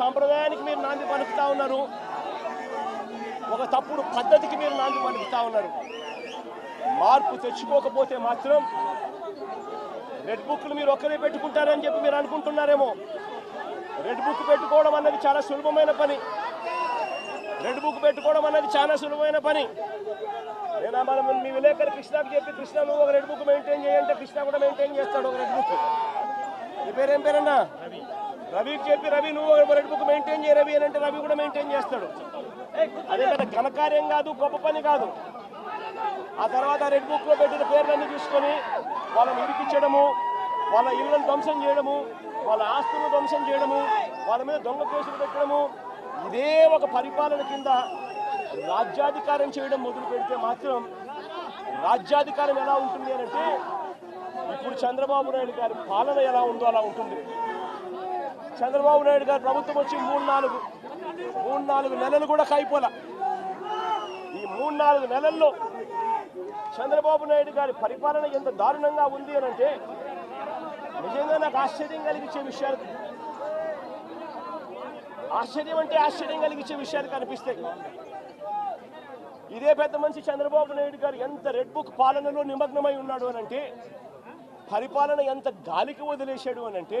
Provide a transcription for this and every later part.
సాంప్రదాయానికి మీరు నాంది పలుకుతా ఉన్నారు. ఒక తప్పుడు పద్ధతికి మీరు నాంది పలుకుతా ఉన్నారు. మార్పు తెచ్చుకోకపోతే మాత్రం రెడ్ బుక్లు మీరు ఒక్కరే పెట్టుకుంటారని చెప్పి మీరు అనుకుంటున్నారేమో. రెడ్ బుక్ పెట్టుకోవడం అన్నది చాలా సులభమైన పని. రెడ్ బుక్ పెట్టుకోవడం అన్నది చాలా సులభమైన పని. నేను మనం మీ విలేకరు కృష్ణకి చెప్పి కృష్ణ నువ్వు ఒక రెడ్ బుక్ మెయింటైన్ చేయంటే కృష్ణ కూడా మెయింటైన్ చేస్తాడు ఒక రెడ్ బుక్. నీ పేరేం పేరన్నా? రవికి చెప్పి రవి నువ్వు ఒక రెడ్ బుక్ మెయింటైన్ చేయ రవి అని అంటే రవి కూడా మెయింటైన్ చేస్తాడు. అదే కదా ఘనకార్యం కాదు గొప్ప పని కాదు. ఆ తర్వాత రెడ్ బుక్లో పెట్టిన పేర్లన్నీ చూసుకొని వాళ్ళని ఇరికిచ్చడము వాళ్ళ ఇళ్ళను ధ్వంసం చేయడము వాళ్ళ ఆస్తులను ధ్వంసం చేయడము వాళ్ళ మీద దొంగ కేసులు పెట్టడము ఇదే ఒక పరిపాలన కింద రాజ్యాధికారం చేయడం మొదలు పెడితే మాత్రం రాజ్యాధికారం ఎలా ఉంటుంది అంటే ఇప్పుడు చంద్రబాబు నాయుడు గారి పాలన ఎలా ఉందో అలా ఉంటుంది. చంద్రబాబు నాయుడు గారు ప్రభుత్వం వచ్చి మూడు నాలుగు మూడు నాలుగు నెలలు కూడా కైపోలా ఈ మూడు నాలుగు నెలల్లో చంద్రబాబు నాయుడు గారి పరిపాలన ఎంత దారుణంగా ఉంది అని అంటే నిజంగా నాకు ఆశ్చర్యం కలిగించే విషయాలు ఆశ్చర్యం అంటే ఆశ్చర్యం కలిగించే విషయాలు కనిపిస్తాయి ఇదే పెద్ద మనిషి చంద్రబాబు నాయుడు గారు ఎంత రెడ్ బుక్ పాలనలో నిమగ్నమై ఉన్నాడు అని అంటే పరిపాలన ఎంత గాలికి వదిలేశాడు అని అంటే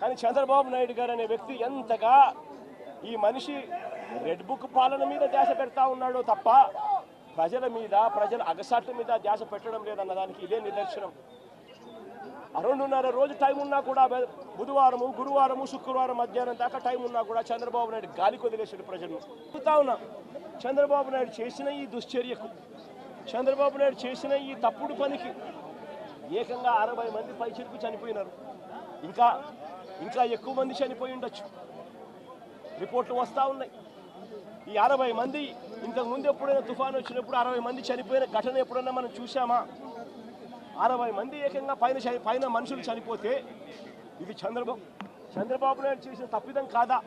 కానీ చంద్రబాబు నాయుడు గారు అనే వ్యక్తి ఎంతగా ఈ మనిషి రెడ్ బుక్ పాలన మీద ధ్యాస పెడతా ఉన్నాడో తప్ప ప్రజల మీద ప్రజల అగసాట్ల మీద ధ్యాస పెట్టడం లేదన్న దానికి ఇదే నిదర్శనం. రెండున్నర రోజు టైం ఉన్నా కూడా బుధవారము గురువారము శుక్రవారం మధ్యాహ్నం దాకా టైం ఉన్నా కూడా చంద్రబాబు నాయుడు గాలి కొదిలేసాడు ప్రజలను. చెబుతా ఉన్నా చంద్రబాబు నాయుడు చేసిన ఈ దుశ్చర్యకు చంద్రబాబు నాయుడు చేసిన ఈ తప్పుడు పనికి ఏకంగా అరవై మంది పైచిలకు చనిపోయినారు. ఇంకా ఇంకా ఎక్కువ మంది చనిపోయి ఉండొచ్చు. రిపోర్ట్లు వస్తూ ఉన్నాయి. ఈ అరవై మంది ఇంతకు ముందు ఎప్పుడైనా తుఫాను వచ్చినప్పుడు అరవై మంది చనిపోయిన ఘటన ఎప్పుడైనా మనం చూసామా అరవై మంది ఏకంగా పైన పైన మనుషులు చనిపోతే ఇది చంద్రబాబు చంద్రబాబు నాయుడు చేసిన తప్పిదం కాదా?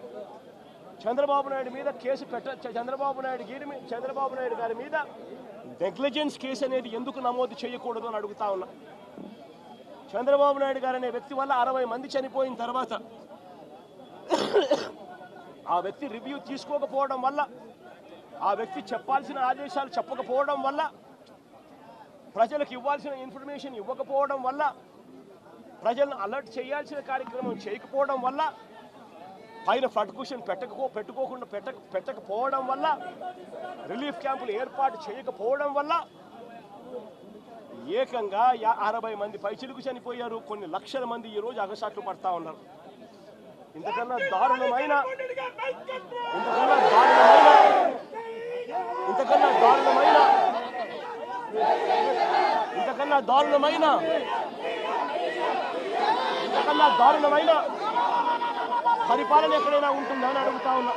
చంద్రబాబు నాయుడు మీద కేసు పెట్ట చంద్రబాబు నాయుడు గారి చంద్రబాబు నాయుడు గారి మీద నెగ్లిజెన్స్ కేసు అనేది ఎందుకు నమోదు చేయకూడదు అని అడుగుతా ఉన్నా. చంద్రబాబు నాయుడు గారు అనే వ్యక్తి వల్ల అరవై మంది చనిపోయిన తర్వాత ఆ వ్యక్తి రివ్యూ తీసుకోకపోవడం వల్ల ఆ వ్యక్తి చెప్పాల్సిన ఆదేశాలు చెప్పకపోవడం వల్ల ప్రజలకు ఇవ్వాల్సిన ఇన్ఫర్మేషన్ ఇవ్వకపోవడం వల్ల ప్రజలను అలర్ట్ చేయాల్సిన కార్యక్రమం చేయకపోవడం వల్ల పైన ఫ్లడ్ క్వశ్చన్ పెట్టకపో పెట్టుకోకుండా పెట్ట పెట్టకపోవడం వల్ల రిలీఫ్ క్యాంపులు ఏర్పాటు చేయకపోవడం వల్ల ఏకంగా యా- అరవై మంది పైచిలుకు చనిపోయారు. కొన్ని లక్షల మంది ఈ రోజు అగసాట్లు పడతా ఉన్నారు. ఇంతకన్నా దారుణమైన ఇంతకన్నా దారుణమైన ఇంతకన్నా దారుణమైన ఇంతకన్నా దారుణమైన ఇంతకన్నా దారుణమైన పరిపాలన ఎక్కడైనా ఉంటుందా అని అడుగుతా ఉన్నా.